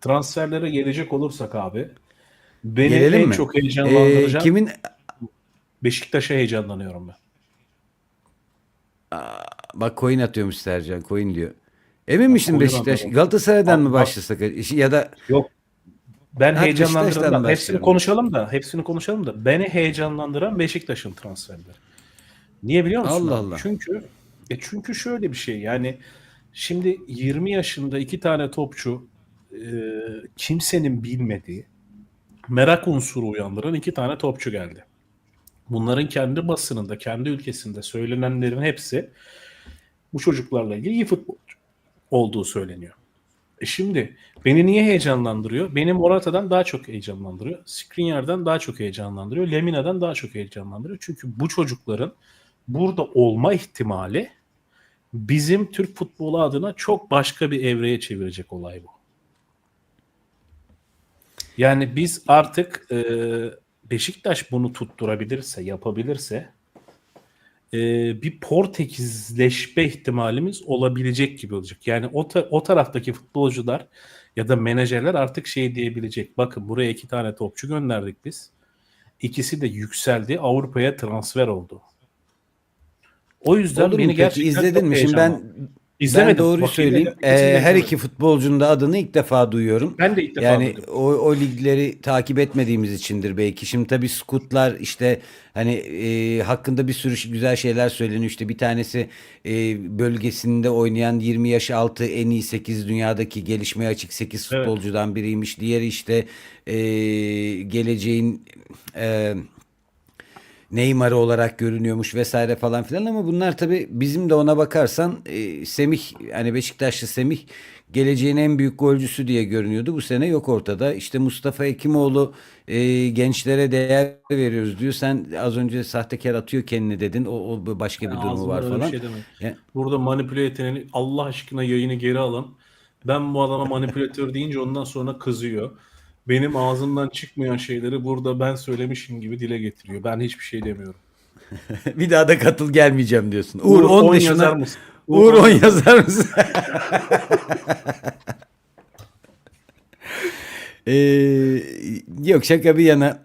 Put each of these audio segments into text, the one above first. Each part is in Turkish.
Transferlere gelecek olursak abi beni Gelelim en mi? çok Ee, heyecanlandıracak kimin Beşiktaş'a heyecanlanıyorum ben. bak coin atıyormuş Sercan coin diyor. Emin misin coin Beşiktaş? atalım. Galatasaray'dan mı Bak- başlasak ya da Yok. Ben Ha, hepsini konuşalım da hepsini konuşalım da beni heyecanlandıran Beşiktaş'ın transferleri. Niye biliyor musun? Allah? Allah. Çünkü e çünkü şöyle bir şey yani şimdi 20 yaşında iki tane topçu e, kimsenin bilmediği merak unsuru uyandıran iki tane topçu geldi. Bunların kendi basınında, kendi ülkesinde söylenenlerin hepsi bu çocuklarla ilgili iyi futbolcu olduğu söyleniyor. E şimdi beni niye heyecanlandırıyor? Beni Morata'dan daha çok heyecanlandırıyor. Skriniar'dan daha çok heyecanlandırıyor. Lemina'dan daha çok heyecanlandırıyor. Çünkü bu çocukların burada olma ihtimali bizim Türk futbolu adına çok başka bir evreye çevirecek olay bu. Yani biz artık e, Beşiktaş bunu tutturabilirse, yapabilirse e, bir Portekizleşme ihtimalimiz olabilecek gibi olacak. Yani o, ta- o taraftaki futbolcular ya da menajerler artık şey diyebilecek. Bakın buraya iki tane topçu gönderdik biz. İkisi de yükseldi. Avrupa'ya transfer oldu. O yüzden olur beni peki? gerçekten İzledin mi? Şimdi ben. İzlemedim. ben doğruyu Bakayım söyleyeyim. Ee, her iki futbolcunun da adını ilk defa duyuyorum. Ben de ilk defa Yani duydum. o, o ligleri takip etmediğimiz içindir belki. Şimdi tabii skutlar işte hani e, hakkında bir sürü güzel şeyler söyleniyor. İşte bir tanesi e, bölgesinde oynayan 20 yaş altı en iyi 8 dünyadaki gelişmeye açık 8 Evet. futbolcudan biriymiş. Diğeri işte e, geleceğin e, Neymar'ı olarak görünüyormuş vesaire falan filan ama bunlar tabii bizim de ona bakarsan e, Semih hani Beşiktaşlı Semih geleceğin en büyük golcüsü diye görünüyordu. Bu sene yok ortada. İşte Mustafa Ekimoğlu e, gençlere değer veriyoruz diyor. Sen az önce sahtekar atıyor kendini dedin. O, o başka bir durumu Ağzımdan var falan. şey demedim. Ya- Burada manipüle yeteneğini Allah aşkına yayını geri alın. Ben bu adama manipülatör deyince ondan sonra kızıyor. Benim ağzımdan çıkmayan şeyleri burada ben söylemişim gibi dile getiriyor. Ben hiçbir şey demiyorum. bir daha da katıl gelmeyeceğim diyorsun. Uğur 10 on yaşına yazar mısın? Uğur 10 yazar mısın? Ee, yok şaka bir yana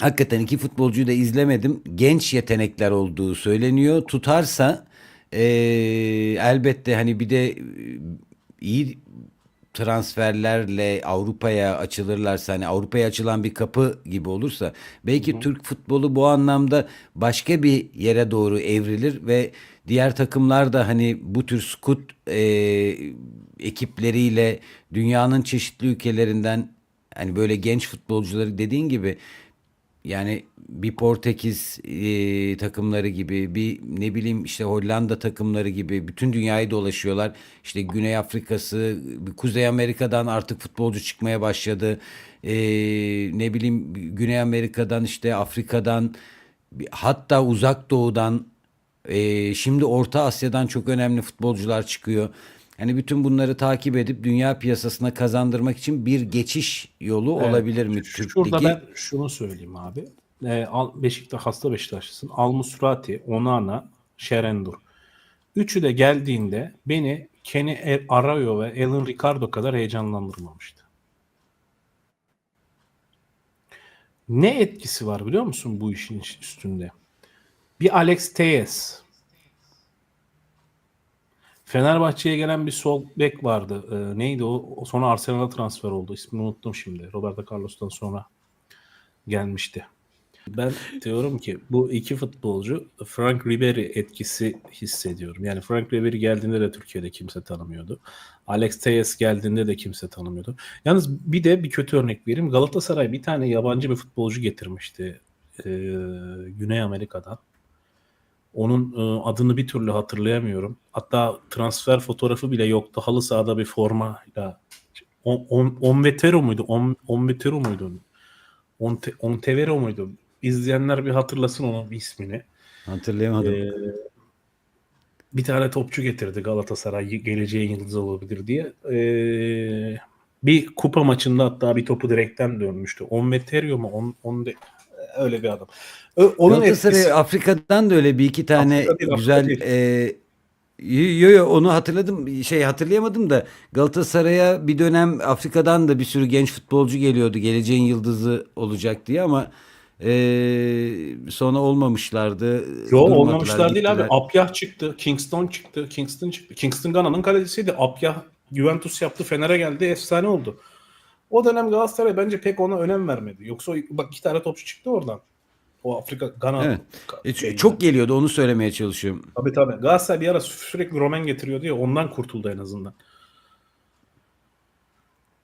hakikaten iki futbolcuyu da izlemedim. Genç yetenekler olduğu söyleniyor. Tutarsa ee, elbette hani bir de e, iyi transferlerle Avrupa'ya açılırlarsa hani Avrupa'ya açılan bir kapı gibi olursa belki Türk futbolu bu anlamda başka bir yere doğru evrilir ve diğer takımlar da hani bu tür scout e, ekipleriyle dünyanın çeşitli ülkelerinden hani böyle genç futbolcuları dediğin gibi yani bir Portekiz e, takımları gibi bir ne bileyim işte Hollanda takımları gibi bütün dünyayı dolaşıyorlar. İşte Güney Afrika'sı, Kuzey Amerika'dan artık futbolcu çıkmaya başladı. E, ne bileyim Güney Amerika'dan işte Afrika'dan hatta Uzak Doğu'dan e, şimdi Orta Asya'dan çok önemli futbolcular çıkıyor. Hani bütün bunları takip edip dünya piyasasına kazandırmak için bir geçiş yolu Evet. olabilir mi Türk Şurada Ligi? ben şunu söyleyeyim abi. Al- Beşiktaş hasta Beşiktaşlısın. Almusrati, Onana, Şerendur. Üçü de geldiğinde beni Kenny E- Arroyo ve Alan Ricardo kadar heyecanlandırmamıştı. Ne etkisi var biliyor musun bu işin üstünde? Bir Alex Telles. Fenerbahçe'ye gelen bir sol bek vardı. Ee, neydi o? O Sonra Arsenal'a transfer oldu. İsmini unuttum şimdi. Roberto Carlos'tan sonra gelmişti. Ben diyorum ki bu iki futbolcu Frank Ribery etkisi hissediyorum. Yani Frank Ribery geldiğinde de Türkiye'de kimse tanımıyordu. Alex Telles geldiğinde de kimse tanımıyordu. Yalnız bir de bir kötü örnek vereyim. Galatasaray bir tane yabancı bir futbolcu getirmişti. Ee, Güney Amerika'dan. Onun e, adını bir türlü hatırlayamıyorum. Hatta transfer fotoğrafı bile yoktu. Halı sahada bir formayla. On, on, Onvetero muydu? On, Onvetero muydu? Onte, Ontevero muydu? İzleyenler bir hatırlasın onun ismini. Hatırlayamadım. Ee, bir tane topçu getirdi Galatasaray geleceğin yıldızı olabilir diye. Ee, bir kupa maçında hatta bir topu direkten dönmüştü. Onveterio mu? On, on de, öyle bir adam. Onun etkisi- Afrika'dan da öyle bir iki tane Afrika değil, Afrika güzel değil. e, Yo yo onu hatırladım. Şey hatırlayamadım da Galatasaray'a bir dönem Afrika'dan da bir sürü genç futbolcu geliyordu. Geleceğin yıldızı olacak diye ama eee, sonra olmamışlardı. Yo olmamışlar değil abi. gittiler. Apyah çıktı. Kingston çıktı. Kingston çıktı. Kingston Gana'nın kalecisiydi. Apyah Juventus yaptı. Fener'e geldi. Efsane oldu. O dönem Galatasaray bence pek ona önem vermedi. Yoksa bak iki tane topçu çıktı oradan. O Afrika Gana. Evet. E, çok geliyordu onu söylemeye çalışıyorum. Tabii tabii. Galatasaray bir ara sü- sürekli Roman getiriyordu ya ondan kurtuldu en azından.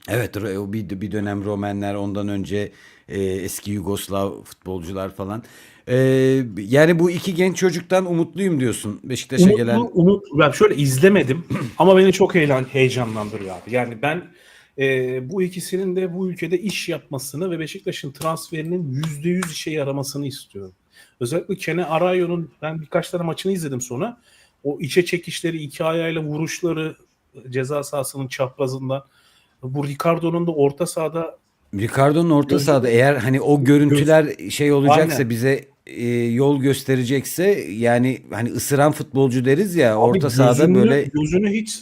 Evet bir, bir dönem Romenler ondan önce e, eski Yugoslav futbolcular falan. E, yani bu iki genç çocuktan umutluyum diyorsun Beşiktaş'a Umutlu, gelen. umut, ben şöyle izlemedim ama beni çok heyecan, heyecanlandırıyor abi. Yani ben e, bu ikisinin de bu ülkede iş yapmasını ve Beşiktaş'ın transferinin yüzde yüz işe yaramasını istiyorum. Özellikle Kene Arayo'nun ben birkaç tane maçını izledim sonra. O içe çekişleri, iki ayağıyla vuruşları ceza sahasının çaprazında. Bu Ricardo'nun da orta sahada Ricardo'nun orta Gözü- sahada eğer hani o görüntüler şey olacaksa Aynen. bize e, yol gösterecekse yani hani ısıran futbolcu deriz ya Abi orta sahada gözünü- böyle gözünü hiç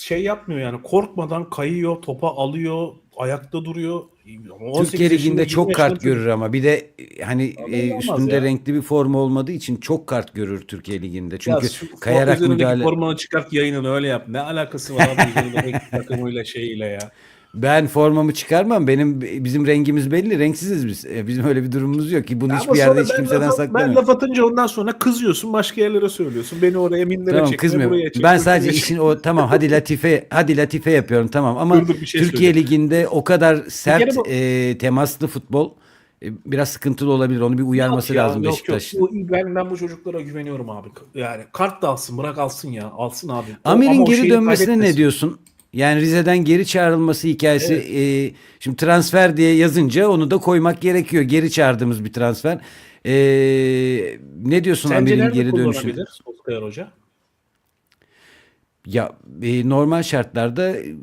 şey yapmıyor yani korkmadan kayıyor, topa alıyor, ayakta duruyor. 18 Türkiye yaşında, Ligi'nde 20 çok yaşında kart çocuk. görür ama bir de hani e, üstünde ya. renkli bir forma olmadığı için çok kart görür Türkiye Ligi'nde. Ya Çünkü şu for- kayarak müdahale. Formanı çıkart yayınını öyle yap. Ne alakası var abi takımıyla şeyiyle ya. Ben formamı çıkarmam. Benim bizim rengimiz belli. Renksiziz biz. E, Bizim öyle bir durumumuz yok ki. Bunu Ya hiçbir ama yerde sonra hiç ben kimseden laf- Ben saklamıyorum. laf atınca ondan sonra kızıyorsun başka yerlere söylüyorsun. Beni oraya mindere Tamam çekme kızmıyorum. buraya. Ben sadece işin o tamam hadi latife hadi latife yapıyorum tamam ama Dur, dur, bir şey Türkiye söyleyeyim. Ligi'nde o kadar sert bu- e, temaslı futbol e, biraz sıkıntılı olabilir. Onu bir uyarması Yok ya, lazım yok, Beşiktaş. Yok, Bu- ben, ben bu çocuklara güveniyorum abi. Yani kart da alsın bırak alsın ya. Alsın abi. O- ama Amir'in o geri şeyi dönmesine ne kaybetmesin. diyorsun? Yani Rize'den geri çağrılması hikayesi e, şimdi transfer diye yazınca onu da koymak gerekiyor. Geri çağırdığımız bir transfer. E, ne diyorsun Sence Amir'in geri dönüşü? kullanabilir Solskjaer Hoca? Ya e, normal şartlarda e,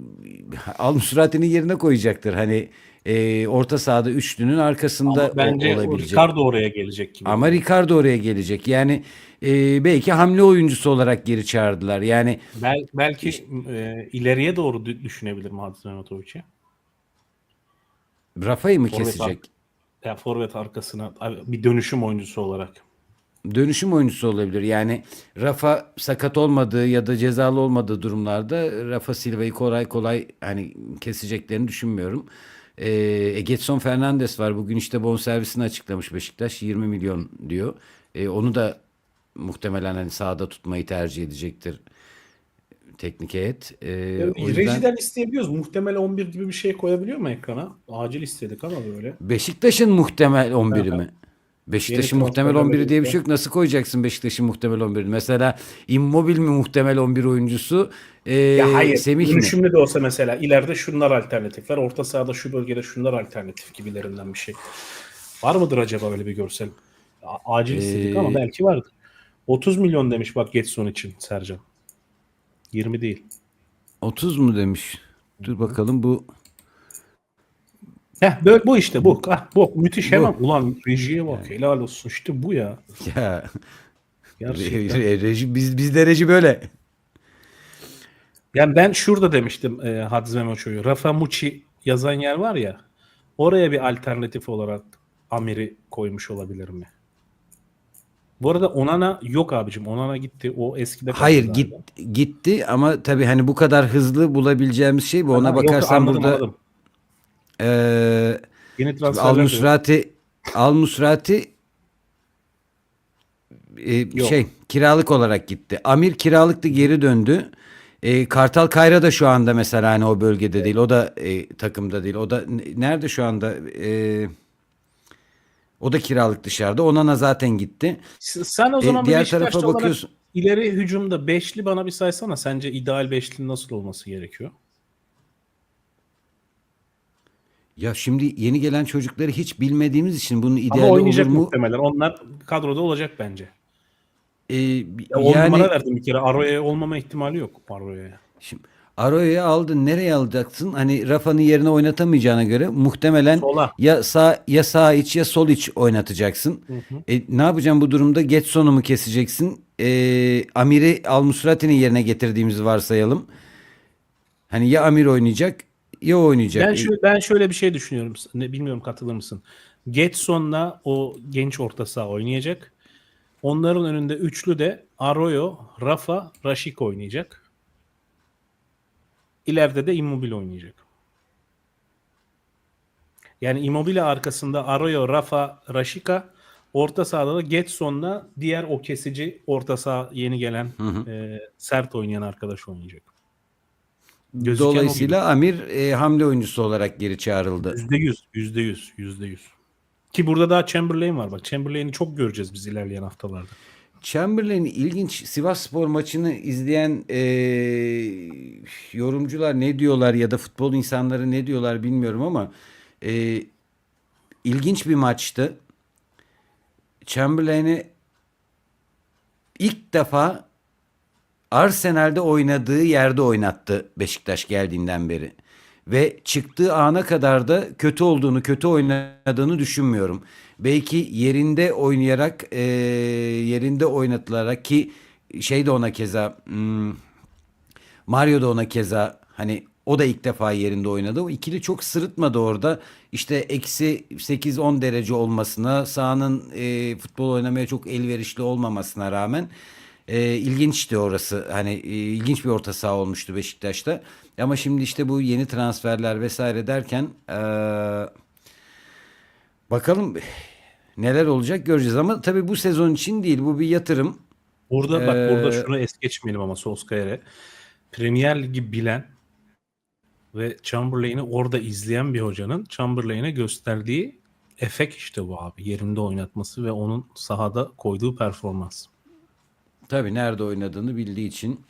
Al Musrati'nin yerine koyacaktır. Hani e, orta sahada üçlünün arkasında Ama bence olabilecek. Ricardo oraya gelecek gibi. Ama Ricardo oraya gelecek. Yani e, belki hamle oyuncusu olarak geri çağırdılar. Yani Bel, belki e, ileriye doğru dü- düşünebilir mi Hadis Mehmetovic'i? Rafa'yı mı Forvet kesecek? Ya forvet arkasına bir dönüşüm oyuncusu olarak. Dönüşüm oyuncusu olabilir. Yani Rafa sakat olmadığı ya da cezalı olmadığı durumlarda Rafa Silva'yı kolay kolay hani keseceklerini düşünmüyorum. Ee, e, Getson Fernandes var. Bugün işte bonservisini açıklamış Beşiktaş. 20 milyon diyor. Ee, onu da muhtemelen hani sahada tutmayı tercih edecektir teknik heyet. Ee, Yani yüzden Rejiden isteyebiliyoruz. Muhtemel 11 gibi bir şey koyabiliyor mu ekrana? Acil istedik ama böyle. Beşiktaş'ın muhtemel 11'i mi? Beşiktaş'ın muhtemel transferlerle 11'i diye bir şey yok. Nasıl koyacaksın Beşiktaş'ın muhtemel 11'ini? Mesela Immobile mi muhtemel 11 oyuncusu? Ee, Ya hayır. Semih mi? dönüşümlü de olsa mesela ileride şunlar alternatifler. Orta sahada şu bölgede şunlar alternatif gibilerinden bir şey. Var mıdır acaba öyle bir görsel? Acil istedik Ee, ama belki vardır. 30 milyon demiş bak Getson için Sercan. 20 değil. 30 mu demiş? Dur bakalım bu Heh, böyle, bu işte bu. Ah, bu müthiş hemen. Ulan rejiye bak helal olsun. İşte bu ya. ya Gerçekten. re- reji biz bizde reji böyle. Yani ben şurada demiştim e, Hadz Memoço'yu. Rafa Mucci yazan yer var ya. Oraya bir alternatif olarak Amir'i koymuş olabilir mi? Bu arada Onana yok abicim. Onana gitti. O eskide kaldı Hayır galiba. git gitti ama tabii hani bu kadar hızlı bulabileceğimiz şey bu. Ona yok, bakarsan anladım, burada anladım. Eee Yeni Al transferler de yok. Musrati Al Musrati e, Yok. şey kiralık olarak gitti. Amir kiralıktı geri döndü. E, Kartal Kayra da şu anda mesela hani o bölgede değil. O da e, takımda değil. O da n- nerede şu anda? E, o da kiralık dışarıda. Onana zaten gitti. S- Sen o E, zaman diğer Beşiktaşlı tarafa bakıyorsun. ileri hücumda beşli bana bir saysana. Sence ideal beşli nasıl olması gerekiyor? Ya şimdi yeni gelen çocukları hiç bilmediğimiz için bunun Ama ideali olur oynayacak mu? muhtemelen. Onlar kadroda olacak bence. E, Ya on yani numara verdim bir kere. Aro'ya olmama ihtimali yok Aro'ya. Şimdi Aro'yu aldın nereye alacaksın? Hani Rafa'nın yerine oynatamayacağına göre muhtemelen Sola. ya sağ ya sağ iç ya sol iç oynatacaksın. E, ne yapacaksın bu durumda? Getson'u mu keseceksin? e, Amir'i Al Musrati'nin yerine getirdiğimizi varsayalım. Hani ya Amir oynayacak o oynayacak. Ben şöyle, ben şöyle bir şey düşünüyorum. Ne, bilmiyorum katılır mısın? Getson'la o genç orta saha oynayacak. Onların önünde üçlü de Arroyo, Rafa, Rashik oynayacak. İleride de Immobile oynayacak. Yani Immobile arkasında Arroyo, Rafa, Rashika orta sahada da Getson'la diğer o kesici orta saha yeni gelen e, sert oynayan arkadaş oynayacak. Gözüken. Dolayısıyla Amir e, hamle oyuncusu olarak geri çağrıldı. Yüzde yüz, yüzde yüz, yüzde yüz. Ki burada daha Chamberlain var bak. Chamberlain'i çok göreceğiz biz ilerleyen haftalarda. Chamberlain ilginç Sivas Spor maçını izleyen e, yorumcular ne diyorlar ya da futbol insanları ne diyorlar bilmiyorum ama e, ilginç bir maçtı. Chamberlain'i ilk defa Arsenal'de oynadığı yerde oynattı Beşiktaş geldiğinden beri. Ve çıktığı ana kadar da kötü olduğunu, kötü oynadığını düşünmüyorum. Belki yerinde oynayarak, e, yerinde oynatılarak ki şey de ona keza, hmm, Mario da ona keza hani o da ilk defa yerinde oynadı. O ikili çok sırıtmadı orada. İşte eksi 8-10 derece olmasına, sahanın e, futbol oynamaya çok elverişli olmamasına rağmen e, ilginçti orası. Hani e, ilginç bir orta saha olmuştu Beşiktaş'ta. Ama şimdi işte bu yeni transferler vesaire derken e, bakalım neler olacak göreceğiz. Ama tabii bu sezon için değil. Bu bir yatırım. Burada bak Ee, burada şunu es geçmeyelim ama Solskjaer'e. Premier Ligi bilen ve Chamberlain'i orada izleyen bir hocanın Chamberlain'e gösterdiği efekt işte bu abi. Yerinde oynatması ve onun sahada koyduğu performans. Tabii nerede oynadığını bildiği için